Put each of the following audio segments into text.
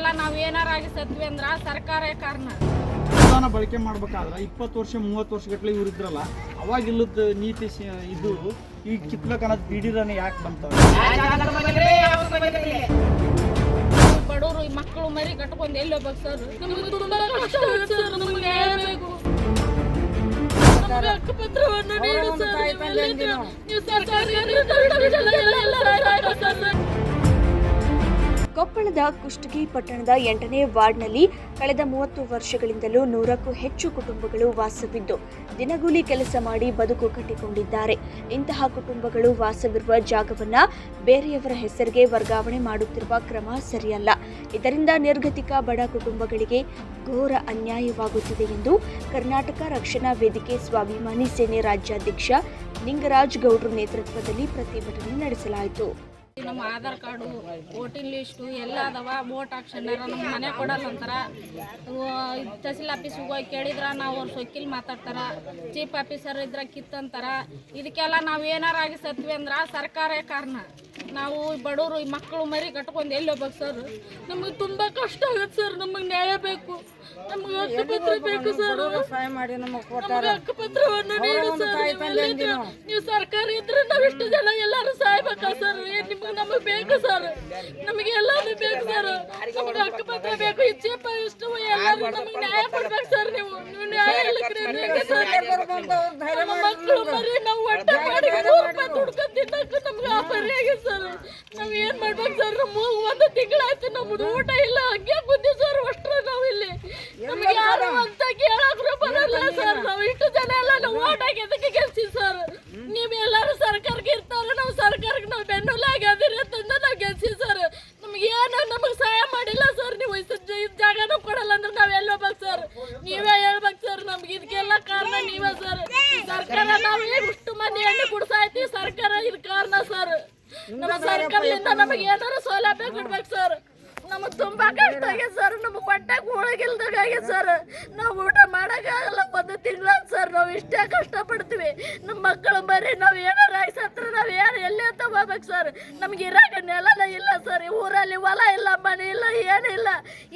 ಇದಕ್ಕೆಲ್ಲ ನಾವು ಏನಾರ ಆಗಿ ಸತ್ವಿ ಅಂದ್ರ ಸರ್ಕಾರ ಕಾರಣ. ಅನುದಾನ ಬಳಕೆ ಮಾಡ್ಬೇಕಾದ್ರೆ ಇಪ್ಪತ್ತು ವರ್ಷ ಮೂವತ್ತು ವರ್ಷ ಗಟ್ಟಲೆ ಇವ್ರು ಇದ್ರಲ್ಲ ಅವಾಗ ಇಲ್ಲದ ನೀತಿ ಶ- ಇದು ಈಗ ಕಿತ್ಬೇಕನ್ನೋದು ದಿಢೀರನೆ ಯಾಕೆ ಬಂತವ? ಬಡವರು ಈ ಮಕ್ಕಳು ಮರಿ ಕಟ್ಕೊಂಡು ಎಲ್ಲಿ ಹೋಗ್ಬೇಕು ಸರ್? ನಮ್ಗೆ ತುಂಬಾ ಕಷ್ಟ ಆಗುತ್ತೆ ಸರ್ ನಮ್ಗೆ ನ್ಯಾಯ ಬೇಕು ನಮ್ಗೆ ಹಕ್ಕುಪತ್ರವನ್ನು ನೀಡಿ ಸರ್ ನೀವೆಲ್ಲಿದ್ದೀರ? ನೀವು ಸರ್ಕಾರಿ ಎಲ್ಲ ಕೊಪ್ಪಳದ ಕುಷ್ಟಗಿ ಪಟ್ಟಣದ ಎಂಟನೇ ವಾರ್ಡ್ನಲ್ಲಿ ಕಳೆದ ಮೂವತ್ತು ವರ್ಷಗಳಿಂದಲೂ ನೂರಕ್ಕೂ ಹೆಚ್ಚು ಕುಟುಂಬಗಳು ವಾಸವಿದ್ದು, ದಿನಗೂಲಿ ಕೆಲಸ ಮಾಡಿ ಬದುಕು ಕಟ್ಟಿಕೊಂಡಿದ್ದಾರೆ. ಇಂತಹ ಕುಟುಂಬಗಳು ವಾಸವಿರುವ ಜಾಗವನ್ನ ಬೇರೆಯವರ ಹೆಸರಿಗೆ ವರ್ಗಾವಣೆ ಮಾಡುತ್ತಿರುವ ಕ್ರಮ ಸರಿಯಲ್ಲ. ಇದರಿಂದ ನಿರ್ಗತಿಕ ಬಡ ಕುಟುಂಬಗಳಿಗೆ ಘೋರ ಅನ್ಯಾಯವಾಗುತ್ತಿದೆ ಎಂದು ಕರ್ನಾಟಕ ರಕ್ಷಣಾ ವೇದಿಕೆ ಸ್ವಾಭಿಮಾನಿ ಸೇನೆ ರಾಜ್ಯಾಧ್ಯಕ್ಷ ಲಿಂಗರಾಜ್ ಗೌಡ್ರ ನೇತೃತ್ವದಲ್ಲಿ ಪ್ರತಿಭಟನೆ ನಡೆಸಲಾಯಿತು. ನಮ್ಮ ಆಧಾರ್ ಕಾರ್ಡು, ವೋಟಿಂಗ್ ಲಿಸ್ಟು ಎಲ್ಲ ಅದಾವ. ವೋಟ್ ಹಾಕ್ಸಂದಾರ ನಮ್ಮ ಮನೆ ಕೊಡಲ್ಲ ಅಂತಾರ. ತಹಸೀಲ್ ಆಫೀಸ್ಗೆ ಹೋಗಿ ಕೇಳಿದ್ರ ನಾವು ಅವ್ರ ಸೊಕ್ಕಿಲ್ ಮಾತಾಡ್ತಾರ. ಚೀಫ್ ಆಫೀಸರ್ ಇದ್ರ ಕಿತ್ತಂತಾರ ಇದಕ್ಕೆಲ್ಲ ನಾವು ಏನಾರ ಆಗಿ ಸತ್ವಿ ಅಂದ್ರೆ ಸರ್ಕಾರ ಕಾರಣ. ನಾವು ಬಡವರು, ಈ ಮಕ್ಕಳು ಮರಿ ಕಟ್ಕೊಂಡು ಎಲ್ಲಿ ಹೋಗ್ಬೇಕು ಸರ್ ನಮಗೆ ತುಂಬ ಕಷ್ಟ ಆಗುತ್ತೆ ಸರ್ ನಮಗೆ ನ್ಯಾಯ ಬೇಕು. ನಮಗೆ ಹಕ್ಕುಪತ್ರ ಬೇಕು ಸರ್. ಸಹಾಯ ಮಾಡಿ ನಮಗೆ ಕೊಟ್ಟಾರ. ನಮಗೆ ಹಕ್ಕುಪತ್ರವನ್ನು ನೀಡಿ ಸರ್. ನೀವು ಸರ್ಕಾರ ಇದ್ರೆ ನಾವಿಷ್ಟು ಜನ ಎಲ್ಲಾರು ಸಾಯ್ಬೇಕಾ ಸರ್? ನಿಮ್ಗೆ ನಮಗೆ ಬೇಕು ಸರ್? ನಮಗೆ ಎಲ್ಲಾರು ಬೇಕು ಸರ್. ನಮಗೆ ಹಕ್ಕುಪತ್ರ ಬೇಕು. ಇಚ್ಛೆಪ್ಪ ಇಷ್ಟು ಎಲ್ಲಾರು ನಮಗೆ ನ್ಯಾಯ ಕೊಡ್ಬೇಕು ಸರ್ ನೀವು. ನೀವು ನ್ಯಾಯ ಹೆಂಗೆ ಸರ್? ನಮ್ಮ ಮಕ್ಕಳು ಮರಿ ನಾವು ಹೊಟ್ಟೆ ಮಾಡಿ ದುಡ್ಕೊಂಡು ತಿನ್ನಕ್ಕೆ ನಮ್ಗೆ ಆಫರ್ ಆಗಿದೆ ಸರ್. ನಾವ್ ಏನ್ ಮಾಡ್ಬೇಕು ಸರ್? ನಮ್ಮ ಒಂದು ತಿಂಗಳಾಯ್ತು ನಮ್ದು ಊಟ ಇಲ್ಲ. ಹಂಗೆ ಕುಂದಿ ಸರ್ ಅಷ್ಟ್ರ ನಾವು ಇಲ್ಲಿ ನಮ್ಗೆ ಯಾರು ಅಂತ ಕೇಳಕ್ರು ಬರಲ್ಲ ಸರ್ ನಾವು ಇಷ್ಟು ಜನ ಎಲ್ಲ ನಾವು ಓಟ್ ಹಾಕಿದ್ದಕ್ಕೆ ಗೆಲ್ಸಿ ಸರ್ ನೀವ್ ಎಲ್ಲಾರು ಸರ್ಕಾರಕ್ಕೆ ಇರ್ತಾರ ನಾವು ಬೆನ್ನುಲಾಗಿ ಅದಿರಿ ಅಂತಂದ ನಾವು ಗೆಲ್ಸಿ ಸರ್ ನಮ್ಗೆ ಏನು ನಮಗೆ ಸಹಾಯ ಮಾಡಿಲ್ಲ ಸರ್ ನೀವು ಈ ಜಾಗನ ಜಾಗನೂ ಕೊಡಲ್ಲ ಅಂದ್ರೆ ನಾವು ಎಲ್ಲಿ ಹೋಗ್ಬೇಕು ಸರ್ ನೀವೇ ಹೇಳ್ಬೇಕು ಸರ್ ನಮ್ಗೆ ಇದಕ್ಕೆಲ್ಲ ಕಾರಣ ನೀವೇ ಸರ್ ಸರ್ಕಾರ ನಾವು ಇಷ್ಟು ಮಂದಿ ಎಣ್ಣೆ ಕುಡ್ಸಾಯ್ತಿ ಸರ್ಕಾರ ಇದು ಕಾರಣ ಸರ್ ನಮ್ಮ ಸರ್ಕಾರದಿಂದ ನಮಗೆ ಏನಾರು ಸೌಲಭ್ಯ ಕೊಡ್ಬೇಕು ಸರ್ ನಮಗೆ ತುಂಬಾ ಕಷ್ಟ ಆಗಿದೆ ಸರ್ ನಮಗೆ ಹೊಟ್ಟೆಗೆ ಹೋಳಗಿಲ್ದಾಗೆ ಸರ್ ನಾವು ಊಟ ಮಾಡೋಕ್ಕಾಗಲ್ಲ ಒಂದು ತಿಂಗಳ ಸರ್ ನಾವು ಇಷ್ಟೇ ಕಷ್ಟಪಡ್ತೀವಿ ನಮ್ಮ ಮಕ್ಕಳು ಬರೀ ನಾವು ಏನಾರ ಹತ್ರ ನಾವು ಯಾರು ಎಲ್ಲೇ ತಗೋಬೇಕು ಹೋಗ್ಬೇಕು ಸರ್ ನಮ್ಗೆ ಇರಾಗ ನೆಲನ ಇಲ್ಲ ಸರ್ ಊರಲ್ಲಿ ಹೊಲ ಇಲ್ಲ ಮನೆ ಇಲ್ಲ ಏನಿಲ್ಲ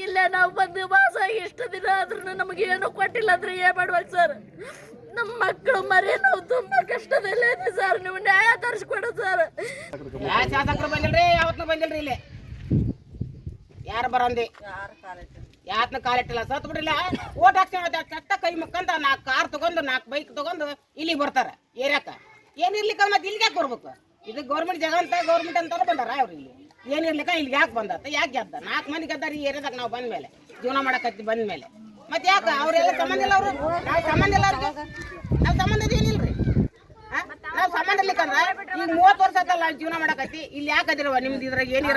ಇಲ್ಲೇ. ನಾವು ಬಂದು ವಾಸ ಇಷ್ಟು ದಿನ ಆದ್ರೂ ನಮಗೆ ಏನು ಕೊಟ್ಟಿಲ್ಲ ಅಂದ್ರೆ ಏನ್ ಮಾಡ್ಬೇಕು ಸರ್ ನಮ್ಮ ಮಕ್ಕಳು ಮರಿ ನಾವು ತುಂಬಾ ಕಷ್ಟದಲ್ಲೇ ಇದೆ ಸರ್ ನೀವು ನ್ಯಾಯ ತರಿಸ್ಕೊಡು ಸರ್ ಯಾವತ್ತೂ ಶಾಸಕರು ಬಂದಿಲ್ರಿ? ಇಲ್ಲಿ? ಯಾರು ಬರಂದಿ? ಯಾತ್ನ ಕಾಲಿಟ್ಟಿಲ್ಲ ಸತ್ ಬಿಡಿಲ್ಲ ಓಟ್ ಹಾಕ್ಸ್ಕೊಂಡ್ ಕೈ ಮುಕ್ಕಂತ ನಾಲ್ಕು ಕಾರ್ ತಗೊಂಡು, ನಾಲ್ಕು ಬೈಕ್ ತಗೊಂಡು ಇಲ್ಲಿಗೆ ಬರ್ತಾರೆ ಏರಿಯಾಕ. ಏನ್ ಇರ್ಲಿಕ್ಕ ಮತ್ತೆ ಇಲ್ಲಿಗೆ ಯಾಕೆ ಬರ್ಬೇಕು? ಇದು ಗೌರ್ಮೆಂಟ್ ಜಾಗ ಅಂತ ಗೌರ್ಮೆಂಟ್ ಅಂತಾರ ಬಂದಾರ ಅವ್ರು ಇಲ್ಲಿ. ಏನ್ ಇರ್ಲಿಕ್ಕ ಇಲ್ಲಿಗೆ ಯಾಕೆ ಬಂದತ್ತ ಯಾಕೆ ಗೆದ್ದ? ನಾಲ್ಕು ಮಂದಿ ಗೆದ್ದಾರ ಈ ಏರಿಯಾದಾಗ ನಾವು ಬಂದ ಮೇಲೆ. ಜೀವನ ಮಾಡಕತ್ತಿ ಬಂದ ಮೇಲೆ. ಮತ್ತೆ ಯಾಕೆ ಅವರೆಲ್ಲ ಸಂಬಂಧ ಇಲ್ಲ ಅವರು? ನಾವು ಸಂಬಂಧ ಇಲ್ಲ ಅವ್ರಿಗೆ. ನಾವು ಸಂಬಂಧ ಏನಿಲ್ರಿ ನಾವು ಸಂಬಂಧ ಇರ್ಲಿಕ್ಕಂದ್ರ ಈಗ ಮೂವತ್ತು ವರ್ಷ ಆತಲ್ಲ ನಾವು ಜೀವನ ಮಾಡಕತ್ತಿ ಇಲ್ಲಿ ಯಾಕೆ ಅದಿರವ ನಿಮ್ದು ಇದ್ರಾಗ ಏನು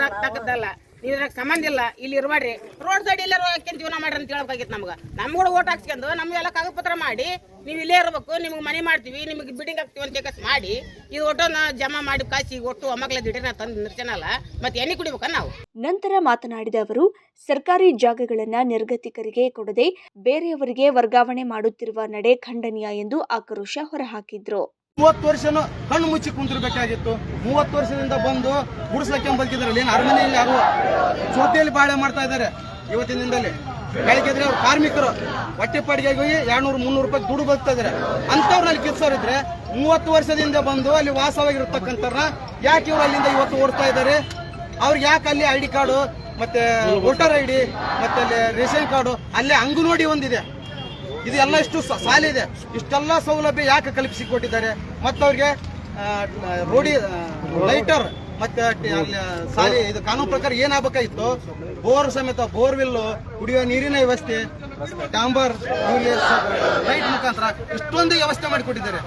ಇದ್ರಾಗ ಸಂಬಂಧ ಇಲ್ಲ, ಇಲ್ಲಿ ಇರಬೇಡ್ರಿ. ರೋಡ್ ಸೈಡ್ ಇಲ್ಲೇ ಹಾಕ್ಯಂತ ಜೀವನ ಮಾಡ್ರಿ ಅಂತ ಹೇಳ್ಬೇಕಾಗಿತ್ತು ನಮ್ಗೆ. ನಮ್ಗಳು ಓಟ್ ಹಾಕ್ಸ್ಕೊಂಡು ನಮಗೆಲ್ಲ ಕಾಗದ ಪತ್ರ ಮಾಡಿ, ನೀವು ಇಲ್ಲೇ ಇರ್ಬೇಕು, ನಿಮ್ಗೆ ಮನೆ ಮಾಡ್ತೀವಿ, ನಿಮಗೆ ಬಿಲ್ಡಿಂಗ್ ಹಾಕ್ತೀವಿ ಅಂತ ಕೇಸ್ ಮಾಡಿ, ಈ ಒಟ್ಟನ್ನ ಜಮಾ ಮಾಡಿ ಕಾಸಿ ಒಟ್ಟು ಒಮ್ಮಕ್ಳ ದಿಢೀರ್ನ ತಂದು ನಿರ್ಚನಲ್ಲ ಮತ್ತೆ ಎಣ್ಣೆ ಕುಡಿಬೇಕ ನಾವು. ನಂತರ ಮಾತನಾಡಿದ ಅವರು, ಸರ್ಕಾರಿ ಜಾಗಗಳನ್ನು ನಿರ್ಗತಿಕರಿಗೆ ಕೊಡದೆ ಬೇರೆಯವರಿಗೆ ವರ್ಗಾವಣೆ ಮಾಡುತ್ತಿರುವ ನಡೆ ಖಂಡನೀಯ ಎಂದು ಆಕ್ರೋಶ ಹೊರಹಾಕಿದ್ರು. ಮೂವತ್ತು ವರ್ಷನೂ ಕಣ್ಣು ಮುಚ್ಚಿ ಕುಂತಿರ್ಬೇಕಾಗಿತ್ತು. ಮೂವತ್ತು ವರ್ಷದಿಂದ ಬಂದು ಗುಡಿಸ್ಲಕ್ಕೆ ಬದುಕಿದಾರಲ್ಲ ಏನು ಅರಮನೆಯಲ್ಲಿ ಯಾರು ಜೊತೆಯಲ್ಲಿ ಬಾಳೆ ಮಾಡ್ತಾ ಇದ್ದಾರೆ ಇವತ್ತಿನ ದಿನದಲ್ಲಿ. ಬೆಳಗ್ಗೆದ್ರೆ ಅವ್ರು ಕಾರ್ಮಿಕರು ಹೊಟ್ಟೆ ಪಾಡಿಗೆ ಹೋಗಿ ಎರಡ್ನೂರು, ಮುನ್ನೂರು ರೂಪಾಯಿ ದುಡ್ಡು ಬದುಕ್ತಾ ಇದ್ದಾರೆ ಅಂಥವ್ರಲ್ಲಿ ಕಿತ್ಸೋರಿದ್ರೆ ಮೂವತ್ತು ವರ್ಷದಿಂದ ಬಂದು ಅಲ್ಲಿ ವಾಸವಾಗಿರ್ತಕ್ಕಂಥವ್ರನ್ನ ಯಾಕೆ ಇವ್ರು ಅಲ್ಲಿಂದ ಇವತ್ತು ಓಡ್ತಾ ಇದ್ದಾರೆ? ಅವ್ರಿಗೆ ಯಾಕೆ ಅಲ್ಲಿ ಐ ಡಿ ಕಾರ್ಡು, ಮತ್ತೆ ವೋಟರ್ ಐ ಡಿ, ಮತ್ತೆ ಅಲ್ಲಿ ರೇಷನ್ ಕಾರ್ಡು ಅಲ್ಲೇ ಅಂಗನವಾಡಿ ಒಂದಿದೆ. ಇದು ಎಲ್ಲ ಇಷ್ಟು ಸಾಲಿದೆ ಇಷ್ಟೆಲ್ಲ ಸೌಲಭ್ಯ ಯಾಕೆ ಕಲ್ಪಿಸಿ ಕೊಟ್ಟಿದ್ದಾರೆ ಮತ್ತು ಅವ್ರಿಗೆ ರೋಡಿ ಲೈಟರ್ ಮತ್ತೆ ಸಾಲಿ, ಇದು ಕಾನೂನು ಪ್ರಕಾರ ಏನಾಗಬೇಕಾಗಿತ್ತು? ಬೋರ್ ಸಮೇತ ಬೋರ್ವೆಲ್ ಕುಡಿಯೋ ನೀರಿನ ವ್ಯವಸ್ಥೆ, ಡಾಂಬರ್ ಲೈಟ್ ಮುಖಾಂತರ ಇಷ್ಟೊಂದು ವ್ಯವಸ್ಥೆ ಮಾಡಿಕೊಟ್ಟಿದ್ದಾರೆ.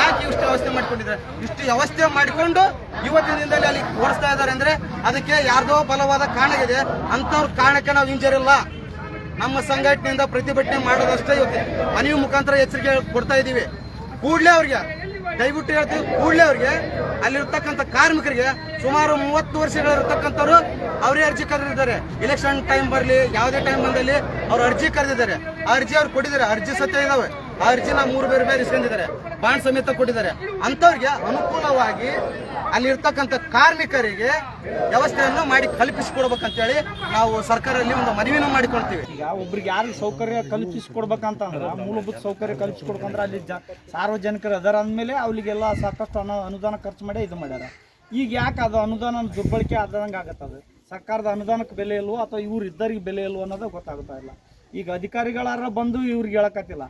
ಯಾಕೆ ಇಷ್ಟು ವ್ಯವಸ್ಥೆ ಮಾಡಿಕೊಂಡಿದ್ದಾರೆ ಇಷ್ಟು ವ್ಯವಸ್ಥೆ ಮಾಡಿಕೊಂಡು ಇವತ್ತಿನ ದಿನದಲ್ಲಿ ಅಲ್ಲಿ ಓಡಿಸ್ತಾ ಇದ್ದಾರೆ ಅಂದ್ರೆ ಅದಕ್ಕೆ ಯಾರ್ದೋ ಬಲವಾದ ಕಾರಣ ಇದೆ ಅಂಥವ್ರ ಕಾರಣಕ್ಕೆ ನಾವು ಇಂಜರಿಲ್ಲ ನಮ್ಮ ಸಂಘಟನೆಯಿಂದ ಪ್ರತಿಭಟನೆ ಮಾಡೋದಷ್ಟೇ ಇವತ್ತು. ಮನವಿ ಮುಖಾಂತರ ಎಚ್ಚರಿಕೆ ಕೊಡ್ತಾ ಇದ್ದೀವಿ. ಕೂಡಲೇ ಅವ್ರಿಗೆ, ದಯವಿಟ್ಟು ಹೇಳ್ತೀವಿ, ಕೂಡಲೇ ಅವ್ರಿಗೆ, ಅಲ್ಲಿರ್ತಕ್ಕಂಥ ಕಾರ್ಮಿಕರಿಗೆ ಸುಮಾರು ಮೂವತ್ತು ವರ್ಷಗಳಿರ್ತಕ್ಕಂಥವ್ರು ಅವರೇ ಅರ್ಜಿ ಕರೆದಿದ್ದಾರೆ. ಇಲೆಕ್ಷನ್ ಟೈಮ್ ಬರಲಿ, ಯಾವುದೇ ಟೈಮ್ ಬಂದಲ್ಲಿ ಅವ್ರು ಅರ್ಜಿ ಕರೆದಿದ್ದಾರೆ. ಆ ಅರ್ಜಿ ಅವ್ರು ಕೊಟ್ಟಿದ್ದಾರೆ, ಅರ್ಜಿ ಸತ್ಯ ಇದಾವೆ. ಆ ಅರ್ಜಿನ ಮೂರು ಬೇರೆ ಬೇರೆ ಇಸ್ಕೊಂಡಿದ್ದಾರೆ. ಬಾಂಡ್ ಸಮೇತ ಕೊಟ್ಟಿದ್ದಾರೆ. ಅಂಥವ್ರಿಗೆ ಅನುಕೂಲವಾಗಿ ಅಲ್ಲಿರ್ತಕ್ಕಂಥ ಕಾರ್ಮಿಕರಿಗೆ ವ್ಯವಸ್ಥೆಯನ್ನು ಮಾಡಿ ಕಲ್ಪಿಸಿಕೊಡ್ಬೇಕಂತೇಳಿ ನಾವು ಸರ್ಕಾರದಲ್ಲಿ ಒಂದು ಮನವಿನ ಮಾಡಿಕೊಳ್ತೀವಿ. ಈಗ ಒಬ್ರಿಗೆ ಯಾರಿಗೆ ಸೌಕರ್ಯ ಕಲ್ಪಿಸಿಕೊಡ್ಬೇಕಂತಂದ್ರೆ, ಮೂಲಭೂತ ಸೌಕರ್ಯ ಕಲ್ಪಿಸಿಕೊಡ್ಬೇಕಂದ್ರೆ ಅಲ್ಲಿ ಜ, ಸಾರ್ವಜನಿಕರು ಅದರ ಅಂದಮೇಲೆ ಅವರಿಗೆಲ್ಲ ಸಾಕಷ್ಟು ಅನು, ಅನುದಾನ ಖರ್ಚು ಮಾಡಿ ಇದು ಮಾಡ್ಯಾರ. ಈಗ ಯಾಕೆ ಅದು ಅನುದಾನ ದುರ್ಬಳಕೆ ಆದಂಗೆ ಆಗತ್ತದು? ಸರ್ಕಾರದ ಅನುದಾನಕ್ಕೆ ಬೆಲೆ ಇಲ್ವೋ ಅಥವಾ ಇವ್ರು ಇದ್ದರಿಗೆ ಬೆಲೆ ಇಲ್ವೋ ಅನ್ನೋದು ಗೊತ್ತಾಗ್ತಾ ಇಲ್ಲ. ಈಗ ಅಧಿಕಾರಿಗಳಾರ ಬಂದು ಇವ್ರಿಗೆ ಹೇಳಕತ್ತಿಲ್ಲ.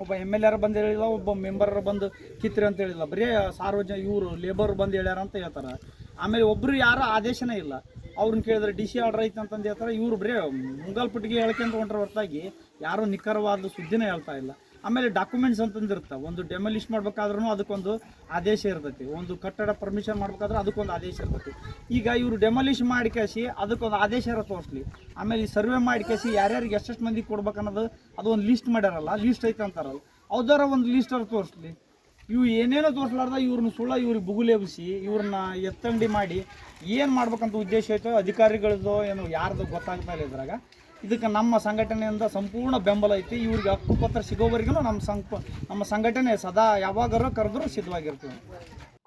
ಒಬ್ಬ ಎಂ ಎಲ್ ಆರ್ ಬಂದು ಹೇಳಿಲ್ಲ, ಒಬ್ಬ ಮೆಂಬರ್ ಬಂದು ಕಿತ್ರಿ ಅಂತ ಹೇಳಿಲ್ಲ. ಬರೀ ಸಾರ್ವಜನಿಕ ಇವರು ಲೇಬರ್ ಬಂದು ಹೇಳ್ಯಾರ ಅಂತ ಹೇಳ್ತಾರೆ. ಆಮೇಲೆ ಒಬ್ಬರು ಯಾರು ಆದೇಶನೇ ಇಲ್ಲ. ಅವ್ರನ್ನ ಕೇಳಿದ್ರೆ ಡಿ ಸಿ ಆರ್ಡರ್ ಐತೆ ಅಂತಂದು ಹೇಳ್ತಾರೆ. ಇವ್ರು ಬರೀ ಮುಂಗಲ್ಪಟ್ಟಿಗೆ ಹೇಳ್ಕೊಂತ ಹೊಂಟ್ರೆ ಹೊರತಾಗಿ ಯಾರೂ ನಿಖರವಾದ ಸುದ್ದಿನೇ ಹೇಳ್ತಾ ಇಲ್ಲ. ಆಮೇಲೆ ಡಾಕ್ಯುಮೆಂಟ್ಸ್ ಅಂತಂದಿರುತ್ತೆ. ಒಂದು ಡೆಮಲಿಷ್ ಮಾಡ್ಬೇಕಾದ್ರೂ ಅದಕ್ಕೊಂದು ಆದೇಶ ಇರ್ತೈತಿ. ಒಂದು ಕಟ್ಟಡ ಪರ್ಮಿಷನ್ ಮಾಡ್ಬೇಕಾದ್ರೆ ಅದಕ್ಕೊಂದು ಆದೇಶ ಇರ್ತೈತಿ. ಈಗ ಇವರು ಡೆಮಲಿಷ್ ಮಾಡಿ ಕೇಸಿ ಅದಕ್ಕೊಂದು ಆದೇಶ ಇರೋ ತೋರಿಸ್ಲಿ ಆಮೇಲೆ ಈ ಸರ್ವೆ ಮಾಡಿ ಕೇಸಿ ಯಾರ್ಯಾರಿಗೆ ಎಷ್ಟೆಷ್ಟು ಮಂದಿಗೆ ಕೊಡ್ಬೇಕು ಅನ್ನೋದು ಅದು ಒಂದು ಲಿಸ್ಟ್ ಮಾಡ್ಯಾರಲ್ಲ ಲಿಸ್ಟ್ ಐತೆ ಅಂತಾರಲ್ಲ. ಅವ್ದಾರ ಒಂದು ಲಿಸ್ಟ್ ಅವ್ರು ತೋರಿಸ್ಲಿ. ಇವು ಏನೇನೋ ತೋರಿಸ್ಲಾರ್ದ ಇವ್ರನ್ನ ಸುಳ್ಳ ಇವ್ರಿಗೆ ಬುಗುಲೆಬ್ಸಿ ಇವ್ರನ್ನ ಎತ್ತಂಗಡಿ ಮಾಡಿ ಏನು ಮಾಡ್ಬೇಕಂತ ಉದ್ದೇಶ ಐತೋ ಅಧಿಕಾರಿಗಳದ್ದು ಏನು ಯಾರ್ದು ಗೊತ್ತಾಗ್ತಾ ಇಲ್ಲ ಇದ್ರಾಗ. ಇದಕ್ಕೆ ನಮ್ಮ ಸಂಘಟನೆಯಿಂದ ಸಂಪೂರ್ಣ ಬೆಂಬಲ ಐತಿ. ಇವ್ರಿಗೆ ಹಕ್ಕುಪತ್ರ ಸಿಗೋವರೆಗೂ ನಮ್ಮ ಸಂಪ ನಮ್ಮ ಸಂಘಟನೆ ಸದಾ ಯಾವಾಗಾರ ಕರೆದ್ರೂ ಸಿದ್ಧವಾಗಿರ್ತೀವಿ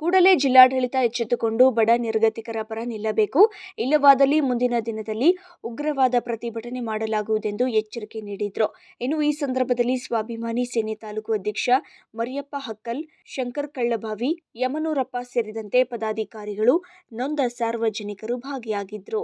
ಕೂಡಲೇ ಜಿಲ್ಲಾಡಳಿತ ಎಚ್ಚೆತ್ತುಕೊಂಡು ಬಡ ನಿರ್ಗತಿಕರ ಪರ ನಿಲ್ಲಬೇಕು. ಇಲ್ಲವಾದಲ್ಲಿ ಮುಂದಿನ ದಿನದಲ್ಲಿ ಉಗ್ರವಾದ ಪ್ರತಿಭಟನೆ ಮಾಡಲಾಗುವುದೆಂದು ಎಚ್ಚರಿಕೆ ನೀಡಿದ್ರು. ಇನ್ನು ಈ ಸಂದರ್ಭದಲ್ಲಿ ಸ್ವಾಭಿಮಾನಿ ಸೇನೆ ತಾಲೂಕು ಅಧ್ಯಕ್ಷ ಮರಿಯಪ್ಪ ಹಕ್ಕಲ್, ಶಂಕರ್ ಕಳ್ಳಭಾವಿ ಯಮನೂರಪ್ಪ ಸೇರಿದಂತೆ ಪದಾಧಿಕಾರಿಗಳು ನೊಂದ ಸಾರ್ವಜನಿಕರು ಭಾಗಿಯಾಗಿದ್ರು.